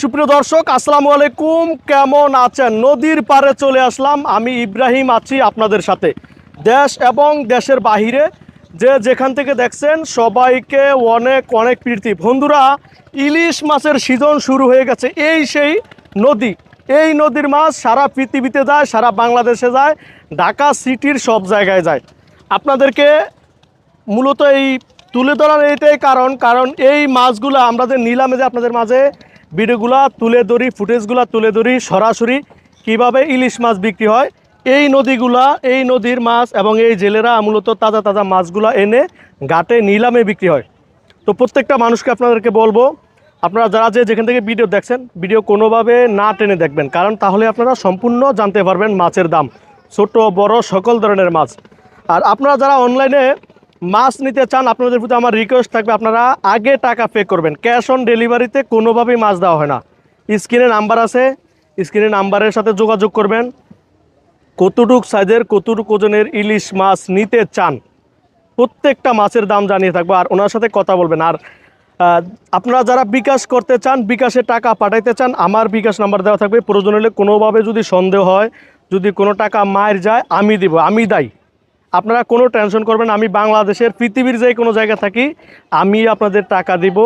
সুপ্রিয় দর্শক, আসসালামু আলাইকুম। কেমন আছেন? নদীর পাড়ে চলে আসলাম। আমি ইব্রাহিম আছি আপনাদের সাথে। দেশ এবং দেশের বাহিরে যে যেখান থেকে দেখছেন, সবাইকে অনেক অনেক প্রীতি। বন্ধুরা, ইলিশ মাছের সিজন শুরু হয়ে গেছে। এই সেই নদী। এই নদীর মাছ সারা পৃথিবীতে যায়, সারা বাংলাদেশে যায়, ঢাকা সিটির সব জায়গায় যায়। আপনাদেরকে মূলত এই তুলে ধরার এইটাই কারণ কারণ এই মাছগুলো আমরা যে নিলামে যে আপনাদের মাঝে ভিডিওগুলা তুলে ধরি, ফুটেজগুলা তুলে ধরি, সরাসরি কীভাবে ইলিশ মাছ বিক্রি হয়, এই নদীগুলা, এই নদীর মাছ এবং এই জেলেরা মূলত তাজা তাজা মাছগুলা এনে ঘাটে নিলামে বিক্রি হয়। তো প্রত্যেকটা মানুষকে আপনাদেরকে বলব আপনারা যারা যে যেখান থেকে ভিডিও দেখছেন, ভিডিও কোনোভাবে না টেনে দেখবেন, কারণ তাহলে আপনারা সম্পূর্ণ জানতে পারবেন মাছের দাম। ছোট, বড়, সকল ধরনের মাছ। আর আপনারা যারা অনলাইনে মাছ নিতে চান, আপনাদের প্রতি আমার রিকোয়েস্ট থাকবে, আপনারা আগে টাকা পে করবেন। ক্যাশ অন ডেলিভারিতে কোনোভাবেই মাছ দেওয়া হয় না। স্ক্রিনে নাম্বার আছে স্ক্রিনে নাম্বারের সাথে যোগাযোগ করবেন। কতটুক সাইজের কতটুক ওজনের ইলিশ মাছ নিতে চান, প্রত্যেকটা মাছের দাম জানিয়ে থাকব, আর ওনার সাথে কথা বলবেন। আর আপনারা যারা বিকাশ করতে চান, বিকাশে টাকা পাঠাইতে চান, আমার বিকাশ নাম্বার দেওয়া থাকবে। প্রয়োজন হলে কোনোভাবে যদি সন্দেহ হয়, যদি কোনো টাকা মায়ের যায়, আমি দিব, আমি দায়ী। আপনারা কোনো টেনশন করবেন আমি বাংলাদেশের, পৃথিবীর যে কোনো জায়গায় থাকি, আমি আপনাদের টাকা দিব,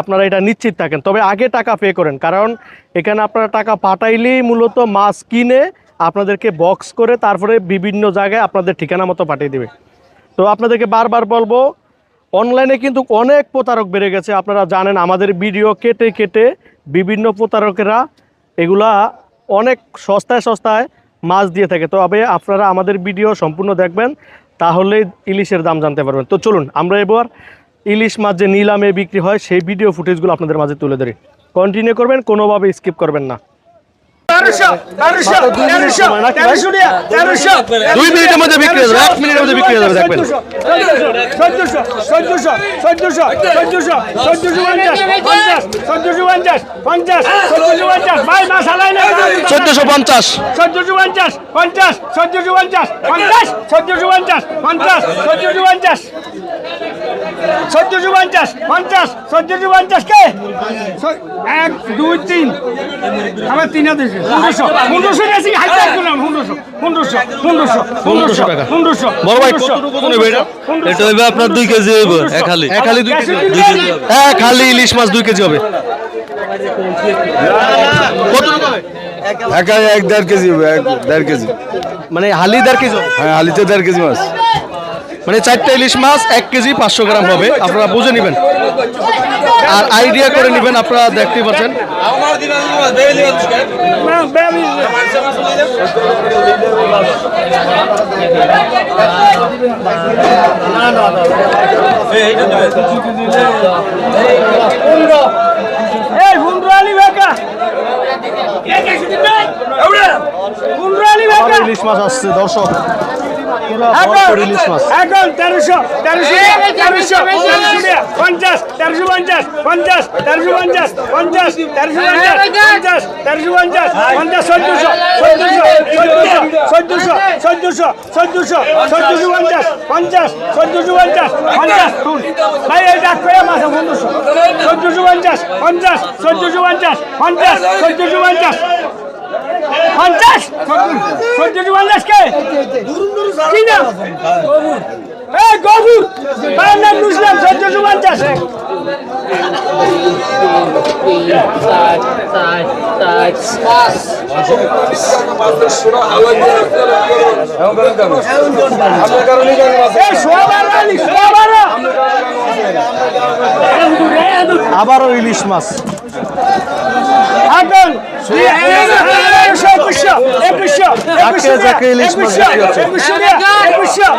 আপনারা এটা নিশ্চিত থাকেন। তবে আগে টাকা পে করেন, কারণ এখানে আপনারা টাকা পাঠাইলেই মূলত মাছ কিনে আপনাদেরকে বক্স করে তারপরে বিভিন্ন জায়গায় আপনাদের ঠিকানা মতো পাঠিয়ে দেবে। তো আপনাদেরকে বারবার বলব অনলাইনে কিন্তু অনেক প্রতারক বেড়ে গেছে। আপনারা জানেন, আমাদের ভিডিও কেটে কেটে বিভিন্ন প্রতারকেরা এগুলা অনেক সস্তায় সস্তায় মাছ দিয়ে থাকে। তবে আপনারা আমাদের ভিডিও সম্পূর্ণ দেখবেন তাহলে ইলিশের দাম জানতে পারবেন। তো চলুন, আমরা এবার ইলিশ মাছ যে নিলামে বিক্রি হয়, সেই ভিডিও ফুটেজগুলো আপনাদের মাঝে তুলে ধরি। কন্টিনিউ করবেন, কোনোভাবে স্কিপ করবেন না। দুই মিনিটের মধ্যে বিক্রি হয়ে যাবে এক মিনিটের মধ্যে বিক্রি হয়ে যাবে দেখবেন। চোদ্দশো চোদ্দশো চোদ্দশো চোদ্দশো চোদ্দশো পঞ্চাশ চোদ্দশো পঞ্চাশ পঞ্চাশ চোদ্দশো পঞ্চাশ। ভাই মাছ হালাই না চোদ্দোশো পঞ্চাশ। চোদ্দশো পঞ্চাশ পঞ্চাশ চোদ্দশো পঞ্চাশ পঞ্চাশ চোদ্দশো পঞ্চাশ পঞ্চাশ চোদ্দশো পঞ্চাশ। চোদ্দশো পঞ্চাশ পঞ্চাশ চোদ্দশো পঞ্চাশ কে? এক দুই তিন। আমার তিন পনেরোশো পনেরোশো গেছি হাইতে একটু নাম পনেরোশো পনেরোশো পনেরোশো পনেরোশো পনেরোশো বড় ভাই কতটুকু ওজন হবে এটা হইবে আপনার দুই কেজি হইব এক দুই কেজি। এক হালি ইলিশ মাছ দুই কেজি হবে। এক দেড় কেজি এক দেড় কেজি। মানে হালি দেড় কেজি হ্যাঁ হালিতে দেড় কেজি মাছ। মানে চারটা ইলিশ মাছ এক কেজি পাঁচশো গ্রাম হবে আপনারা বুঝে নেবেন আর আইডিয়া করে নেবেন আপনারা দেখতে পাচ্ছেন ইলিশ মাছ আসছে দর্শক এখন তেরোশো তেরোশো তেরোশো পঞ্চাশ তেরোশো পঞ্চাশ পঞ্চাশ তেরোশো পঞ্চাশ পঞ্চাশ তেরোশো পঞ্চাশ তেরোশো পঞ্চাশ পঞ্চাশ চোদ্দশো চোদ্দশো চোদ্দশো চোদ্দশো চোদ্দশো চোদ্দশো পঞ্চাশ পঞ্চাশ চোদ্দশো পঞ্চাশ পঞ্চাশ ভাই এই ডাক করে মাসে পনেরোশো চোদ্দশো পঞ্চাশ পঞ্চাশ চোদ্দশো পঞ্চাশ পঞ্চাশ চোদ্দশো পঞ্চাশ পঞ্চাশ? পঞ্চাশ কে কি? নাম এই গবুর তার নাম বুঝলাম চোদ্দশো পঞ্চাশ। এই সোয়াবার আলি সোয়াবার। আবারও ইলিশ মাছ। Ebuşa, Ebuşa, Ebuşa, Ebuşa, Ebuşa, Ebuşa,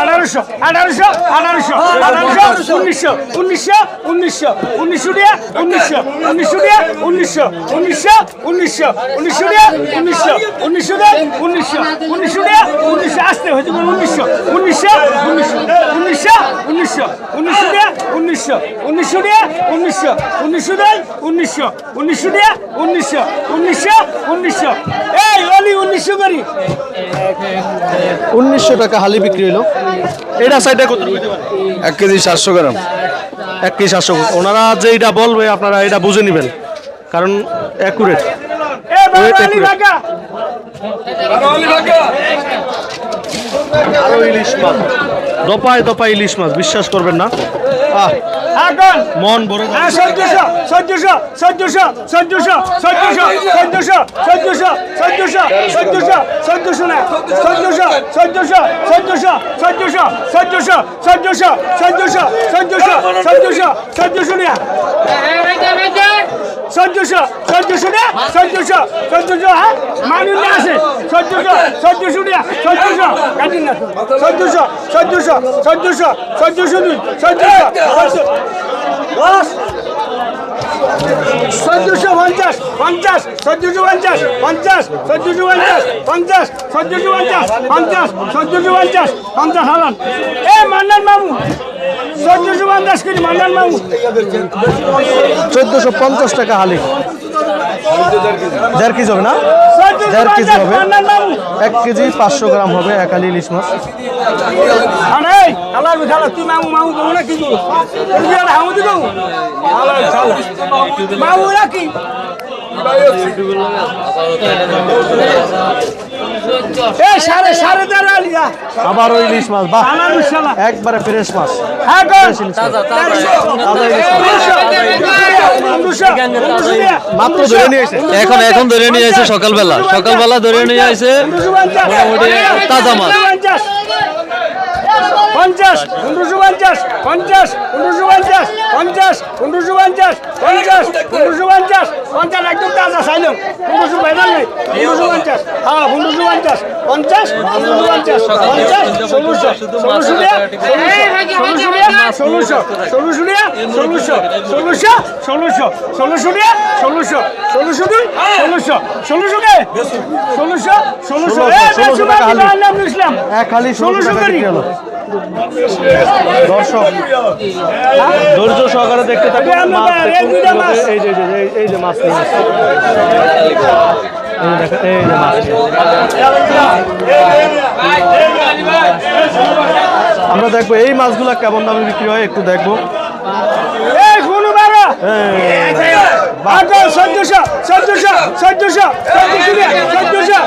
আঠারোশো আঠারোশো আঠারোশো আঠারোশো উনিশশো উনিশশো উনিশশো উনিশশো দিয়া উনিশশো উনিশশো দিয়া উনিশশো উনিশশো উনিশশো উনিশশো দিয়া উনিশশো উনিশশো দিয়া উনিশশো উনিশশো দিয়া উনিশশো আসতে হয়েছে উনিশশো উনিশশো উনিশশো উনিশশো উনিশশো উনিশশো দিয়া উনিশশো উনিশশো দিয়া উনিশশো উনিশশো দিয়া উনিশশো উনিশশো দিয়া উনিশশো উনিশশো উনিশশো এই অলি উনিশশো করি উনিশশো টাকা হালি বিক্রি হলো এটা সাইডে কত এক কেজি সাতশো গ্রাম। এক কেজি সাতশো ওনারা যে এটা বলবে আপনারা এটা বুঝে নেবেন। কারণ অ্যাকুরেট আরও ইলিশ মাছ। দপায় দপায় ইলিশ মাছ বিশ্বাস করবেন না। আহ এখন মন ভরে যাবে। হ্যাঁ চোদ্দশো চোদ্দশো চোদ্দশো চোদ্দশো চোদ্দশো চোদ্দশো চোদ্দশো চোদ্দশো চোদ্দশো চোদ্দশো না চোদ্দশো চোদ্দশো চোদ্দশো চোদ্দশো চোদ্দশো চোদ্দশো চোদ্দশো চোদ্দশো চোদ্দশো চোদ্দশো না চোদ্দশো চোদ্দশো না চোদ্দশো চোদ্দশো হ্যাঁ মানুষ না আছে চোদ্দশো চোদ্দশো না চোদ্দশো কাটিন না চোদ্দশো চোদ্দশো চোদ্দশো চোদ্দশো দুই চোদ্দশো চোদ্দশো দশ চোদ্দশো পঞ্চাশ পঞ্চাশ, চোদ্দশো পঞ্চাশ পঞ্চাশ, চোদ্দশো পঞ্চাশ পঞ্চাশ, চোদ্দশো পঞ্চাশ পঞ্চাশ, চোদ্দশো পঞ্চাশ পঞ্চাশ হাজার এ, মান্নান মামু, চোদ্দশো পঞ্চাশ কেজি মান্নান মামু। চোদ্দশো পঞ্চাশ টাকা হালি। দেড় কেজি হবে না? দেড় কেজি হবে। এক কেজি পাঁচশো গ্রাম হবে একালি ইলিশ মাছ। মামু নাকি ফ্রেশ মাছ। এখন এখন ধরে নিয়ে আসে সকালবেলা। সকালবেলা ধরে নিয়ে আসে মোটামুটি তাজা মাছ। পঞ্চাশ পনেরোশো পঞ্চাশ পঞ্চাশ পনেরোশো পঞ্চাশ পঞ্চাশ পনেরোশো পঞ্চাশ পঞ্চাশ পনেরোশো পঞ্চাশ পঞ্চাশ একদম তাজা চাইলাম। পনেরোশো বেদাল নেই পনেরোশো পঞ্চাশ। হ্যাঁ পনেরোশো পঞ্চাশ পঞ্চাশ পনেরোশো পঞ্চাশ পঞ্চাশ ষোলোশো ষোলোশো ষোলোশো ষোলোশো ষোলোশো ষোলোশো ষোলোশো ষোলোশো ষোলোশো ষোলোশো ষোলোশো দুই ষোলোশো ষোলোশো কে? ষোলোশো ষোলোশো ইসলাম হালি ষোলোশো হলো। দর্শক ধৈর্য সহকারে দেখতে থাকবে এই যে এই যে মাছ আমরা দেখব এই মাছগুলো কেমন দামে বিক্রি হয় একটু দেখব। চোদ্দশো চোদ্দশো চোদ্দশো চোদ্দশো চোদ্দশো।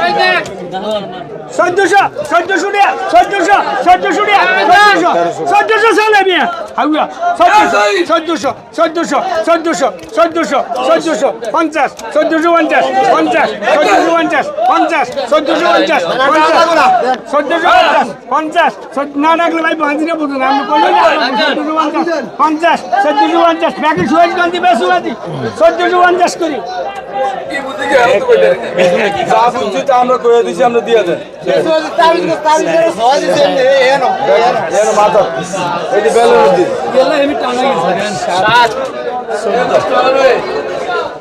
চোদ্দশো পঞ্চাশ আমরা দিয়ে দেন। মাথা। এই যে বেলের মধ্যে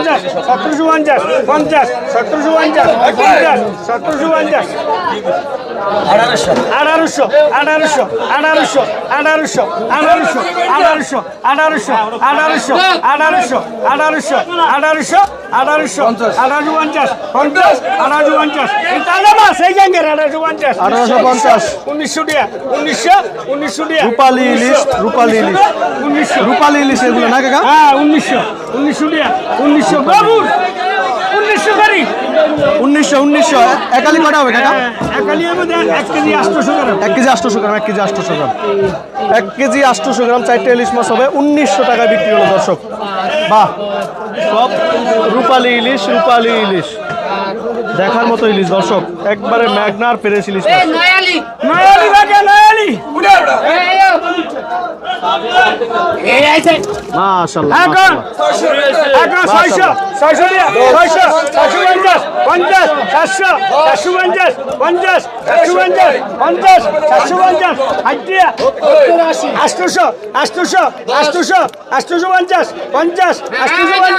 পঞ্চাশ সতেরোশো পঞ্চাশ পঞ্চাশ সতেরোশো পঞ্চাশ পঞ্চাশ সতেরোশো পঞ্চাশ আঠারোশো আঠারোশো আঠারোশো আঠারোশো আঠারোশো আঠারোশো আঠারোশো আঠারোশো আঠারোশো আঠারোশো আঠারোশো আঠারোশো আঠারোশো আঠারোশো পঞ্চাশ পঞ্চাশ আঠারোশো পঞ্চাশ। তাজা মাছ এই গ্যাঙ্গের আঠারোশো পঞ্চাশ। আঠারোশো পঞ্চাশ। উনিশশো টাকা উনিশশো উনিশশো টাকা রূপালী ইলিশ রূপালী ইলিশ। উনিশশো। রূপালী ইলিশ এগুলো না কাকা? হ্যাঁ উনিশশো উনিশশো টাকা উনিশশো। বাবুর উনিশশো করি। উনিশশো উনিশশো। একালি কটা হবে কাকা? এক কেজি গ্রাম। এক কেজি গ্রাম এক কেজি আটশোশো গ্রাম। এক কেজি আটশোশো গ্রাম চারটে ইলিশ মাছ হবে। উনিশশো টাকা বিক্রি হলো দর্শক। বাহ। সব রূপালী ইলিশ রূপালী ইলিশ। দেখার মতো ইলিশ দর্শক। একবারে ম্যাগনার পেরেস ইলিশ মাছ। আষ্টশো আষ্টশো আষ্টশো আষ্টশো পঞ্চাশ পঞ্চাশ আষ্টশো পঞ্চাশ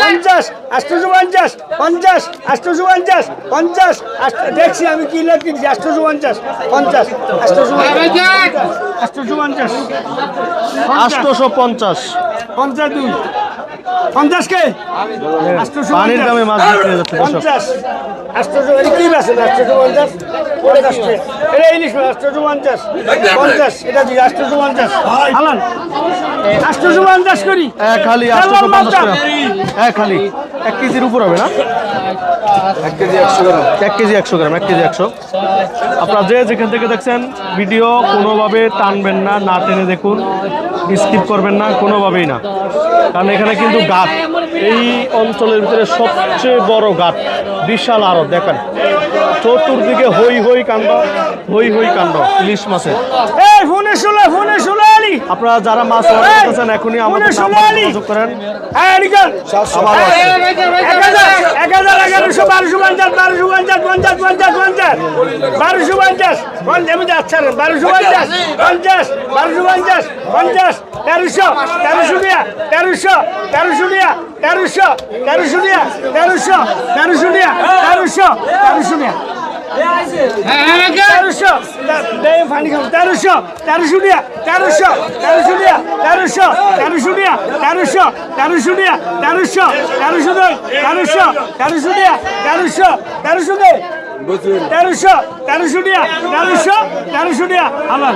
পঞ্চাশ আষ্টশো পঞ্চাশ পঞ্চাশ আষ্টশো পঞ্চাশ পঞ্চাশ দেখছি আমি কি লিখছি আষ্টশো পঞ্চাশ পঞ্চাশ আষ্টশো পঞ্চাশ আষ্টশো পঞ্চাশ। আটশোশো পঞ্চাশ। পঞ্চাশ দুই। পঞ্চাশ কে পানির দামে মাছ বিক্রি হয়ে যাচ্ছে পঞ্চাশ। আটশোশো কি বেছেন আটশোশো পঞ্চাশ? পঞ্চাশ এটা ইলিশ মাছ আটশোশো পঞ্চাশ। পঞ্চাশ। এটা দিই আটশোশো পঞ্চাশ। হালান আটশোশো পঞ্চাশ করি। এক খালি আটশোশো পঞ্চাশ এক খালি এক কেজির উপর হবে না? এক কেজি একশো গ্রাম। এক কেজি একশো গ্রাম এক কেজি একশো। আপনারা যে যেখান থেকে দেখছেন ভিডিও কোনোভাবে টানবেন না না টেনে দেখুন। স্কিপ করবেন না কোনোভাবেই না। কারণ এখানে কিন্তু গাছ এই অঞ্চলের ভিতরে সবচেয়ে বড় গাছ, বিশাল আরও দেখেন। চতুর্দিকে হই হই কাণ্ড হই হই কাণ্ড, ইলিশ মাছের। ফোনে শুলে ফোনে শুলে আপনারা যারা মাছ অর্ডার করতেছেন এখনই আমাদের নাম্বার? যোগাযোগ করেন। বারোশো পঞ্চাশ বারোশো পঞ্চাশ পঞ্চাশ বারোশো পঞ্চাশ পঞ্চাশ তেরোশো তেরোশো তেরোশো তেরোশো তেরোশো তেরোশো তেরোশো তেরোশো তেরোশো তেরোশো তেরোশো তেরোশো তেরোশো দিয়া তেরোশো তেরোশো দিয়া তেরোশো তেরোশো দিয়া তেরোশো তেরোশো দিয়া তেরোশো তেরোশো দেয় তেরোশো তেরোশো দিয়া তেরোশো তেরোশো দেয় তেরোশো তেরোশো দিয়া তেরোশো তেরোশো দিয়া আমার